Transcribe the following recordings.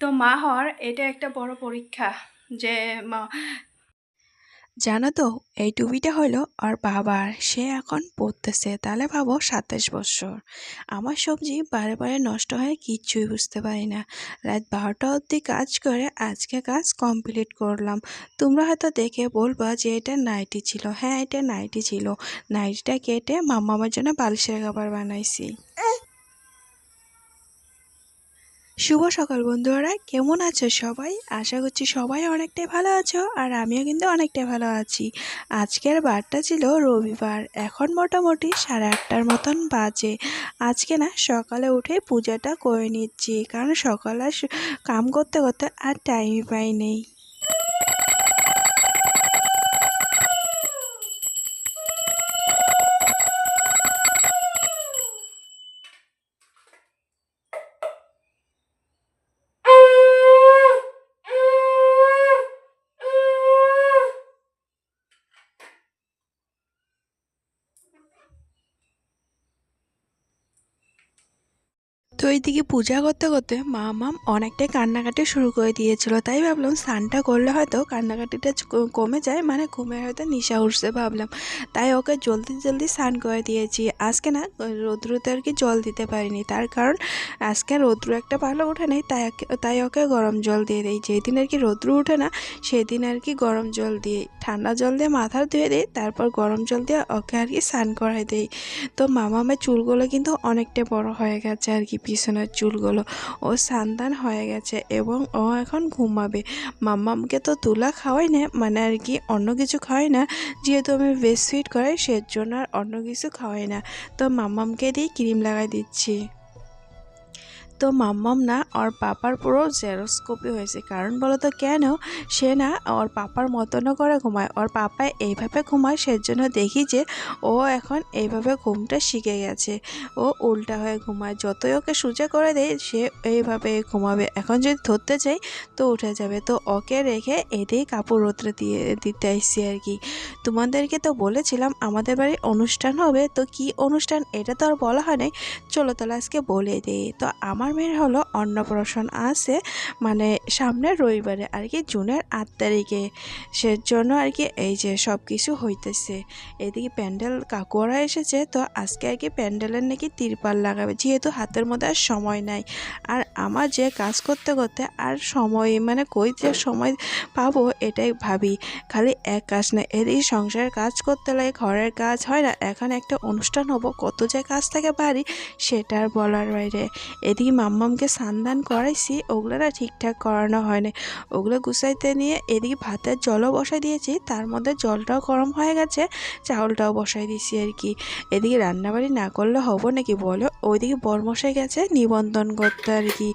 তো মা হওয়ার এটা একটা বড় পরীক্ষা যে মা জানো তো, এই টুপিটা হলো আর বাবার। সে এখন পড়তেছে, তাহলে ভাবো সাতাশ বছর। আমার সবজি বারে বারে নষ্ট হয়ে কিচ্ছুই বুঝতে পারি না। রাত বারোটা অবধি কাজ করে আজকে কাজ কমপ্লিট করলাম। তোমরা হয়তো দেখে বলবা যে এটা নাইটি ছিল। হ্যাঁ এটা নাইটি ছিল। নাইটিটা কেটে মাম্মা আমার জন্য বালিশের খাবার বানাইছি। শুভ সকাল বন্ধুরা, কেমন আছো সবাই? আশা করছি সবাই অনেকটাই ভালো আছো আর আমিও কিন্তু অনেকটাই ভালো আছি। আজকের বারটা ছিল রবিবার, এখন মোটামুটি সাড়ে আটটার মতন বাজে। আজকে না, সকালে উঠে পূজাটা করে নিচ্ছি, কারণ সকালে কাম করতে করতে আর টাইমই পাই নেই। এইদিকে পূজা করতে করতে মা মাম অনেকটাই কান্নাকাটি শুরু করে দিয়েছিল। তাই ভাবলাম স্নানটা করলে হয়তো কান্নাকাটিটা কমে যায় মানে ঘুমের হয়তো নিশা উঠছে ভাবলাম। তাই ওকে জলদি জলদি স্নান করে দিয়েছি। আজকে না রৌদ্রতে আর কি জল দিতে পারিনি। তার কারণ আজকে রৌদ্র একটা ভালো ওঠে নাই, তাই তাই ওকে গরম জল দিয়ে দিই। যেদিন আর কি রৌদ্র ওঠে না, সেদিন আর কি গরম জল দিই। ঠান্ডা জল দিয়ে মাথা ধুয়ে দিই, তারপর গরম জল দিয়ে ওকে আর কি স্নান করাই দিই। তো মামামের চুলগুলো কিন্তু অনেকটা বড় হয়ে গেছে আর কি পিছনের চুলগুলো। ও সান্তান হয়ে গেছে এবং ও এখন ঘুমাবে। মাম্মামকে তো তুলা খাওয়াই না মানে আর কি অন্য কিছু খাওয়াই না। যেহেতু আমি বেস্ট ফিট করাই, সেজন্য আর অন্য কিছু খাওয়াই না। তো মাম্মামকে দিয়ে ক্রিম লাগাই দিচ্ছি। তো মাম্মাম না, ওর পাপার পুরো জেরোস্কোপি হয়েছে। কারণ বলো তো কেন? সে না ওর পাপার মতনও করে ঘুমায়। ওর পাপা এইভাবে ঘুমায়, সেজন্য দেখি যে ও এখন এইভাবে ঘুমটা শিখে গেছে। ও উল্টা হয়ে ঘুমায়। যতই ওকে সোজা করে দেয়, সে এইভাবে ঘুমাবে। এখন যদি ধরতে চাই তো উঠে যাবে। তো ওকে রেখে এতেই কাপড় রোদ্রে দিয়ে দিতে আসছি আর কি। তোমাদেরকে তো বলেছিলাম, আমাদের বাড়ি অনুষ্ঠান হবে। তো কি অনুষ্ঠান? এটা তো আর বলা হয় নাই। চলো তাহলে আজকে বলে দিই। তো আমার মেয়ের হলো অন্নপ্রাশন আছে মানে সামনের রবিবারে আর কি জুনের আট তারিখে। সেজন্য আর কি এই যে সব কিছু হইতেছে। এদিকে প্যান্ডেল কাকুয়ারা এসেছে, তো আজকে আর কি প্যান্ডেলের নাকি তিরপাল লাগাবে, যেহেতু হাতের মধ্যে আর সময় নাই। আর আমার যে কাজ করতে করতে আর সময় মানে কই যে সময় পাবো এটাই ভাবি। খালি এক কাজ না, এদিকে সংসারের কাজ করতে লাগে, ঘরের কাজ হয় না, এখন একটা অনুষ্ঠান হব, কত যে কাজ থাকে বাড়ি সেটা আর বলার বাইরে। এদিকে মাম্মামকে সান্দান করাইছি ওগুলো না ঠিকঠাক করানো হয় না ওগুলো গুছাইতে নিয়ে এদিকে ভাতের জলও বসাই দিয়েছি, তার মধ্যে জলটাও গরম হয়ে গেছে, চাউলটাও বসাই দিয়েছি আর কি। এদিকে রান্নাবাড়ি না করলে হব নাকি বলো? ওইদিকে বরমশাই গেছে নিবন্ধন করতে আর কি।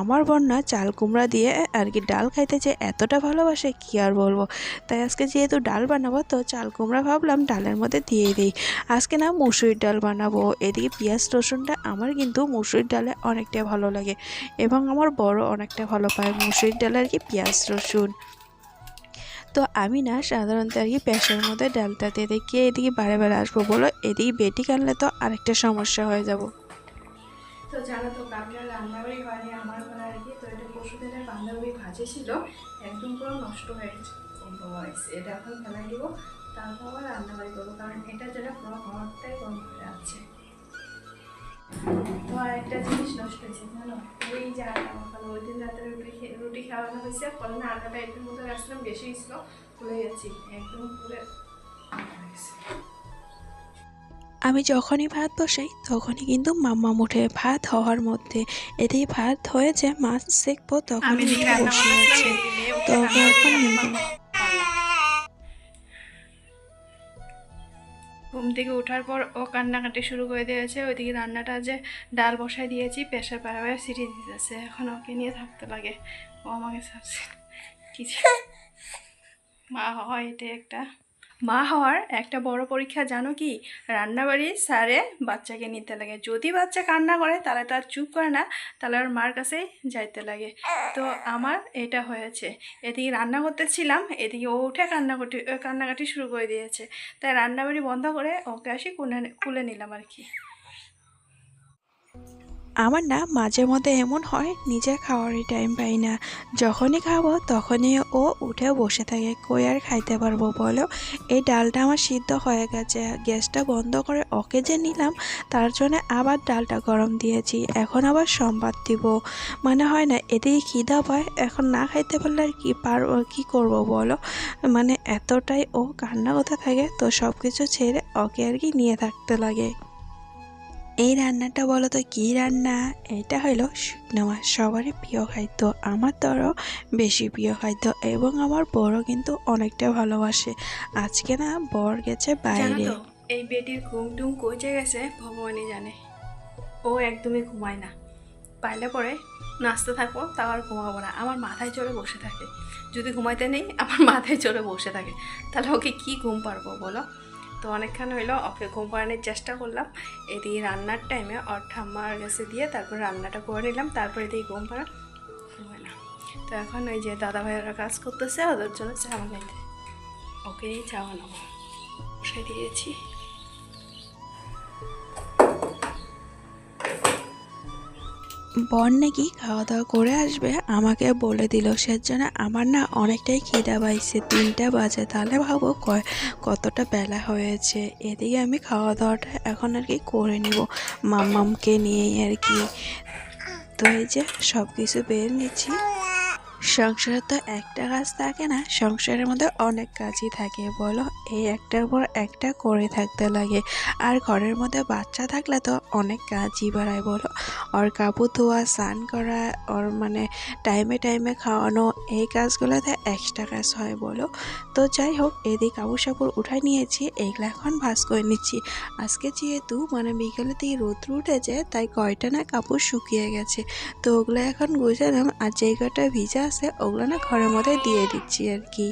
আমার বন্যা চাল কুমড়া দিয়ে আর কি ডাল খাইতে যে এতটা ভালোবাসে, কি আর বলব? তাই আজকে যেহেতু ডাল বানাবো, তো চাল কুমড়া ভাবলাম ডালের মধ্যে দিয়ে দিই। আজকে না মুসুরির ডাল বানাবো, এদিকে পেঁয়াজ রসুনটা, আমার কিন্তু মুসুরির ডালে অনেকটা ভালো লাগে। এবং আমার বড় অনেকটা ভালো পায় মুসুর ডাল আর কি পেঁয়াজ, রসুন। তো আমি না সাধারণত আর কি প্যাসের মধ্যে ডালটা দিয়ে কে এদিকে বারে বারে আসব বলো, এদিকে বেটি কানলে তো আরেকটা সমস্যা হয়ে যাব। তো জানো তো, কালকে রান্নাবাড়ি হয়নি, আমার ঘরে আর কি, তো এটা পরশু দিনের বাঁধাকপি ভাজি ছিল, একদম পুরো নষ্ট হয়ে গেছে। এটা এখন ফেলাই দিব, তারপর আবার রান্নাবাড়ি করব, কারণ এটার জন্য পুরো ঘরটাই গন্ধ হয়ে আছে। তো একটা জিনিস নষ্ট হয়েছে জানো? ওই যে আটা মাখানো ওই দিন রাতে রুটি রুটি খাওয়ানো হয়েছে পরে না আটাটা একটু মতো রাখছিলাম বেশি ছিল ফুলে গেছি একদম পুরো আমি যখনই ভাত বসাই তখনই কিন্তু মাম্মা মুঠে ভাত হওয়ার মধ্যে এদিকে ভাত হয়েছে মাছ সেকবো তখন বসে আছে করে ঘুম থেকে ওঠার পর ও কান্নাকাটি শুরু করে দিয়েছে। ওইদিকে রান্নাটা যে ডাল বসায় দিয়েছি প্রেশার পাড়াবার সিটি দিতেছে। এখন ওকে নিয়ে থাকতে লাগে। ও আমাকে কিছু মা, হয় এটা একটা। মা হওয়ার একটা বড় পরীক্ষা জানো কি? রান্নাবাড়ি স্যারে বাচ্চাকে নিতে লাগে। যদি বাচ্চা কান্না করে, তাহলে তার চুপ করে না, তাহলে ওর মার কাছে যাইতে লাগে। তো আমার এটা হয়েছে। এদিকে রান্না করতেছিলাম, এদিকে ও উঠে কান্নাকাটি কান্নাকাটি শুরু করে দিয়েছে। তাই রান্নাবাড়ি বন্ধ করে ওকে আসি কুলে কুলে নিলাম আর কি। আমার না মাঝে মধ্যে এমন হয়, নিজের খাওয়ারই টাইম পাই না। যখনই খাব, তখনই ও উঠে বসে থাকে, কই আর খাইতে পারব বলো? এই ডালটা আমার সিদ্ধ হয়ে গেছে। গ্যাসটা বন্ধ করে ওকে যে নিলাম, তার জন্য আবার ডালটা গরম দিয়েছি। এখন আবার সম্বাদ দিব। মানে হয় না এদিকে খিদা পায়। এখন না খাইতে পারলে আর কি পার, কী করব বলো? মানে এতটাই ও কান্না কথা থাকে, তো সব কিছু ছেড়ে ওকে আর কি নিয়ে থাকতে লাগে। এই রান্নাটা বলো তো কী রান্না? এটা হলো শুকনো মাছ। সবারই প্রিয় খাদ্য আমার তরও বেশি প্রিয় খাদ্য এবং আমার বড় কিন্তু অনেকটা ভালোবাসে। আজকে না বর গেছে বাইরে। এই বেটির ঘুম টুম কইচে গেছে, ভগবানই জানে। ও একদমই ঘুমায় না। পাইলে পরে নাচতে থাকব, তাও আর ঘুমাবো না। আমার মাথায় চড়ে বসে থাকে। যদি ঘুমাইতে নেই, আমার মাথায় চড়ে বসে থাকে। তাহলে ওকে কি ঘুম পারব বলো? তো অনেকক্ষণ হইল ওকে ঘুম পাড়ানোর চেষ্টা করলাম। এদিকে রান্নার টাইমে ওর ঠাম্মার কাছে দিয়ে তারপর রান্নাটা করে নিলাম, তারপরে এদিকে ঘুম পাড়া তো এখন ওই যে দাদা ভাইয়েরা কাজ করতেছে, ওদের জন্য চা বানাইতে ওকে চা বানাবো। বসে দিয়েছি। বর নাকি খাওয়া দাওয়া করে আসবে, আমাকে বলে দিল সেজন্য আমার না অনেকটাই খিদা পাইছে, তিনটা বাজে। তাহলে ভাবো কয়, কতটা বেলা হয়েছে। এদিকে আমি খাওয়া দাওয়াটা এখন আর কি করে নিব। মামামকে নিয়েই আর কি। তো এই যে সব কিছু বের নিচ্ছি। সংসারে তো একটা কাজ থাকে না, সংসারের মধ্যে অনেক কাজই থাকে, বলো? এই একটার পর একটা করে থাকতে লাগে। আর ঘরের মধ্যে বাচ্চা থাকলে তো অনেক কাজই বাড়ায়, বলো? ওর কাপড় ধোয়া, স্নান করা, ওর মানে টাইমে টাইমে খাওয়ানো, এই কাজগুলোতে এক্সট্রা কাজ হয়, বলো? তো যাই হোক, এদিকে কাপড় সাপড় উঠাই নিয়েছি, এগুলো এখন ভাজ করে নিচ্ছি। আজকে যেহেতু মানে বিকেলে থেকে রোদ্র উঠেছে, তাই কয়টা না কাপড় শুকিয়ে গেছে। তো ওগুলো এখন গুছালাম, আর যেই কটা ভিজা আছে ওগুলো না ঘরের মধ্যে দিয়ে দিচ্ছি আর কি।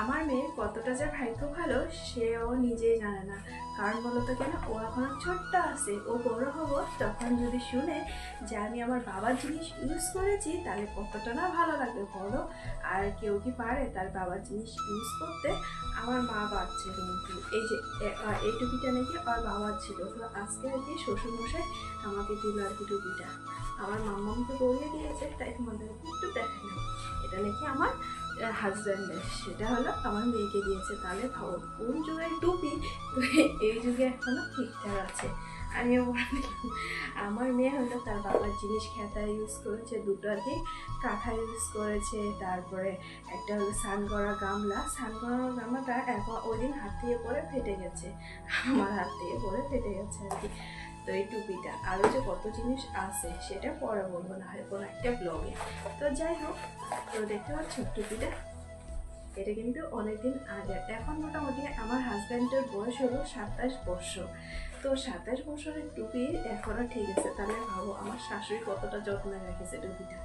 আমার মেয়ে কতটা যে ভাগ্য ভালো, সেও নিজেই জানে না। কারণ বলতো কেন, ও এখন ছোট্ট আছে, ও বড় হব তখন যদি শুনে যে আমি আমার বাবার জিনিস ইউজ করেছি, তাহলে কতটা না ভালো লাগবে বড় আর কেউ কি পারে তার বাবার জিনিস ইউজ করতে? আমার মা বাচ্চা কিন্তু। এই যে এই টুপিটা নাকি আমার বাবার ছিল। তো আজকে আর কি শ্বশুরমশাই আমাকে দিল আর কি টুপিটা। আমার মাম্মামকে পরিয়ে দিয়েছে, তাই তোমাদেরকে একটু দেখে না এটা নাকি আমার হাজব্যান্ডের সেটা হলো আমার মেয়েকে দিয়েছে। তাহলে ভাবো কোন যুগের টুপি? তো এই যুগে এখনও ঠিকঠাক আছে। আমিও আমার মেয়ে। হলো তার বাবার জিনিস খেতা ইউজ করেছে, দুটো আর কি কাঁথা ইউজ করেছে, তারপরে একটা হলো স্নান করা গামলা। স্নান করা গামলাটা এখন ওই দিন হাত দিয়ে পরে ফেটে গেছে। আমার হাত দিয়ে পরে ফেটে গেছে আর কি। তো এই টুপিটা। আরও যে কত জিনিস আছে, সেটা পরে বলব না হয় কোনো একটা ব্লগে তো যাই হোক, তো দেখতে পাচ্ছ টুপিটা? এটা কিন্তু অনেকদিন আগে। এখন মোটামুটি আমার হাজব্যান্ডের বয়স হলো সাতাশ বছর। তো সাতাশ বছরের টুপি এখনও ঠিক আছে। তাহলে ভাবো, আমার শাশুড়ি কতটা যত্ন রেখেছে টুপিটা?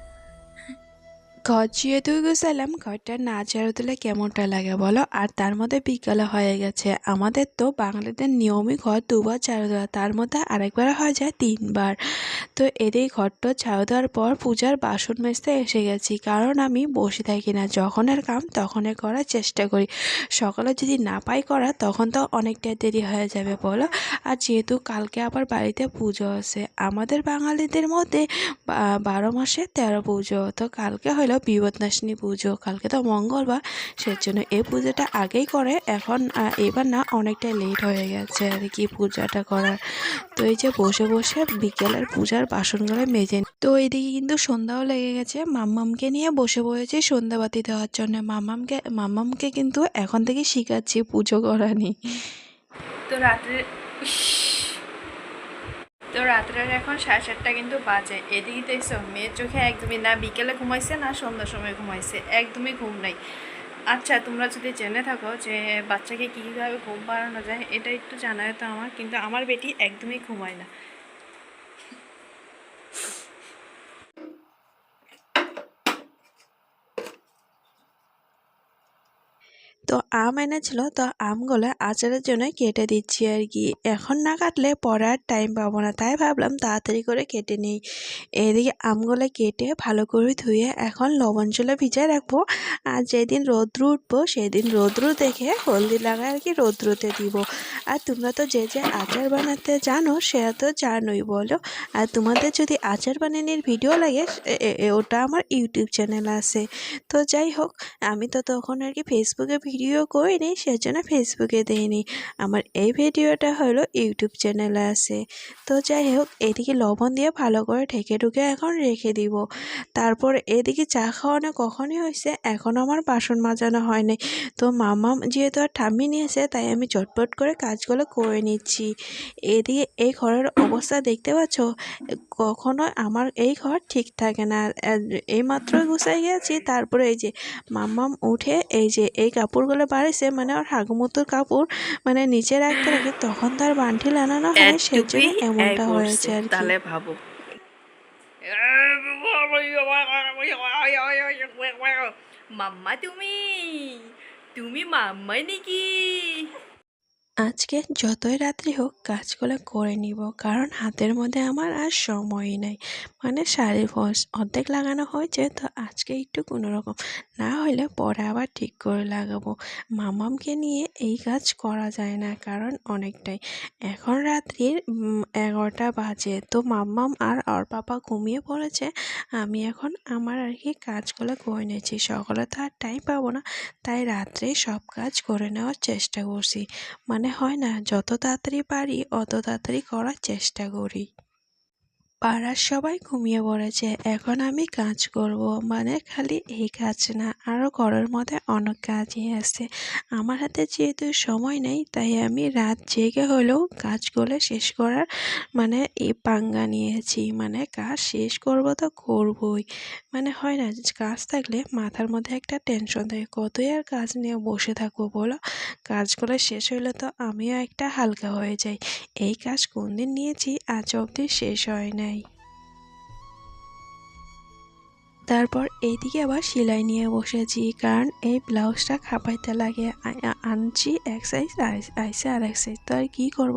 ঘর যেহেতু গুছালাম, ঘরটা না ঝাড়ু দিলে কেমনটা লাগে বলো? আর তার মধ্যে বিকালে হয়ে গেছে। আমাদের তো বাঙালিদের নিয়মই ঘর দুবার ঝাড়ু দেওয়া, তার মধ্যে আরেকবার হয়ে যায় তিনবার। তো এদের ঘরটা ঝাড়ু দেওয়ার পর পূজার বাসন মেজতে এসে গেছি, কারণ আমি বসে থাকি না। যখনের কাম তখনই করার চেষ্টা করি। সকালে যদি না পাই করা, তখন তো অনেকটা দেরি হয়ে যাবে বলো? আর যেহেতু কালকে আবার বাড়িতে পুজো আছে, আমাদের বাঙালিদের মধ্যে বারো মাসে তেরো পুজো, তো কালকে হলো বিপদনাশিনী পুজো। কালকে তো মঙ্গলবার সেই জন্য এই পুজোটা আগেই করে। এখন এবার না অনেকটা লেট হয়ে গেছে আর কি পূজাটা করার। তো এই যে বসে বসে বিকেলের পূজার বাসনগুলো মেজে তো এইদিকে কিন্তু সন্ধ্যাও লেগে গেছে। মাম্মামকে নিয়ে বসে পড়েছি সন্ধ্যাবাতি দেওয়ার জন্য। মাম্মামকে মাম্মামকে কিন্তু এখন থেকে শিখাচ্ছি পুজো করা নিয়ে। তো রাত্রে তো রাত্রের এখন সাড়ে চারটা কিন্তু বাজে। এদিকে দেখছ, মেয়ের চোখে একদমই না, বিকেলে ঘুমাইছে না সন্ধ্যার সময় ঘুমাইছে, একদমই ঘুম নাই। আচ্ছা তোমরা যদি জেনে থাকো যে বাচ্চাকে কীভাবে ঘুম পাড়ানো যায়, এটা একটু জানায় তো আমার, কিন্তু আমার বেটি একদমই ঘুমায় না। তো আম এনেছিল, তো আমগুলো আচারের জন্য কেটে দিচ্ছি আর কি। এখন না কাটলে পরে আর টাইম পাবো না, তাই ভাবলাম তাড়াতাড়ি করে কেটে নিই। এদিকে আমগুলো কেটে ভালো করে ধুয়ে এখন লবণ জলে ভিজায় রাখব। আর যেদিন রৌদ্র উঠবো, সেদিন রৌদ্র দেখে হলদি লাগায় আর কি রৌদ্রতে দিব। আর তোমরা তো যে যে আচার বানাতে জানো, সেটা তো জানোই, বলো। আর তোমাদের যদি আচার বানানোর ভিডিও লাগে ওটা আমার ইউটিউব চ্যানেল আছে। তো যাই হোক, আমি তো তখন আর কি ফেসবুকে ভিডিও করিনি, সেজন্য ফেসবুকে দিইনি। আমার এই ভিডিওটা হলো ইউটিউব চ্যানেলে আছে। তো যাই হোক, এদিকে লবণ দিয়ে ভালো করে ঢেকে ঢুকে এখন রেখে দিব। তারপর এদিকে চা খাওয়ানো কখনই হয়েছে এখন আমার বাসন মাজানো হয়নি। তো মামা যেহেতু আর ঠাম্মি নিয়েছে তাই আমি চটপট করে কাজগুলো করে নিচ্ছি। এদিকে এই ঘরের অবস্থা দেখতে পাচ্ছ? কখনো আমার এই ঘর ঠিক থাকে না। এই মাত্র গুছাই গেছি, তারপরে এই যে মাম্মাম উঠে এই যে এই কাপড়গুলো বাড়িছে মানে ওর হাগুমুতুর কাপড় মানে নিচে রাখতে রাখে তখন তার বান্টি লানানো হয় সেজন্য এমনটা হয়েছে আর তাহলে ভাবো। মাম্মা তুমি তুমি মাম্মা নাকি আজকে যতই রাত্রি হোক কাজগুলো করে নিব, কারণ হাতের মধ্যে আমার আর সময়ই নাই। মানে শাড়ির ফলস অর্ধেক লাগানো হয়েছে, তো আজকে একটু কোনো রকম। না হলে পরে আবার ঠিক করে লাগাবো। মামামকে নিয়ে এই কাজ করা যায় না, কারণ অনেকটাই। এখন রাত্রির এগারোটা বাজে, তো মাম্মাম আর ওর পাপা ঘুমিয়ে পড়েছে। আমি এখন আমার আর কি কাজগুলো করে নিয়েছি। সকালে তো আর টাইম পাবো না, তাই রাত্রে সব কাজ করে নেওয়ার চেষ্টা করছি। মানে হয় না যত তাড়াতাড়ি পারি অত তাড়াতাড়ি করার চেষ্টা করি। পাড়ার সবাই ঘুমিয়ে পড়েছে। এখন আমি কাজ করব। মানে খালি এই কাজ না আরও ঘরের মধ্যে অনেক কাজই আছে। আমার হাতে যেহেতু সময় নেই, তাই আমি রাত জেগে হলেও কাজগুলো শেষ করার মানে এই পাঙ্গা নিয়েছি। মানে কাজ শেষ করব তো করবই। মানে হয় না, কাজ থাকলে মাথার মধ্যে একটা টেনশন থাকে। কতই আর কাজ নিয়ে বসে থাকব বলো? কাজগুলো শেষ হইলে তো আমিও একটা হালকা হয়ে যাই। এই কাজ কোন দিন নিয়েছি আজ অবধি শেষ হয় নাই। তারপর এইদিকে আবার সেলাই নিয়ে বসেছি, কারণ এই ব্লাউজটা খাপাইতে লাগে। আনছি এক সাইজ আইসে আর এক সাইজ তো আর কী করব?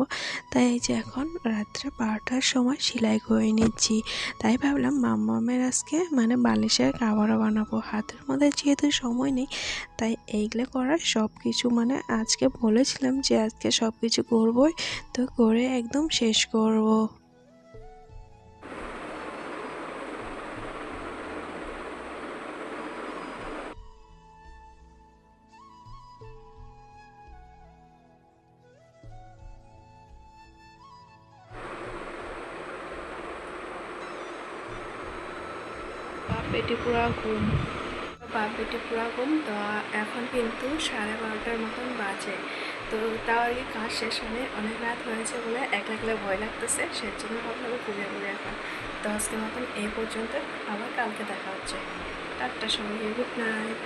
তাই এই যে এখন রাত্রে বারোটার সময় সেলাই করে নিচ্ছি। তাই ভাবলাম মাম্মামের আজকে মানে বালিশের কাবারও বানাবো। হাতের মধ্যে যেহেতু সময় নেই, তাই এইগুলো করার সব কিছু মানে আজকে বলেছিলাম যে আজকে সব কিছু করবোই। তো করে একদম শেষ করব। বাপ বেটি পুরা ঘুম। বাপ পেটি পুরা ঘুম, তো এখন কিন্তু সাড়ে বারোটার মতন বাজে। তো তাও আর কি কাজ শেষ হলে অনেক রাত হয়েছে বলে একলা একলা ভয় লাগতেছে, সেজন্য ভাবলাম ঘুরে ঘুরে এখন। তো আজকের মতন এই পর্যন্ত, আবার কালকে দেখা হচ্ছে। টাটার সময় গুড নাইট।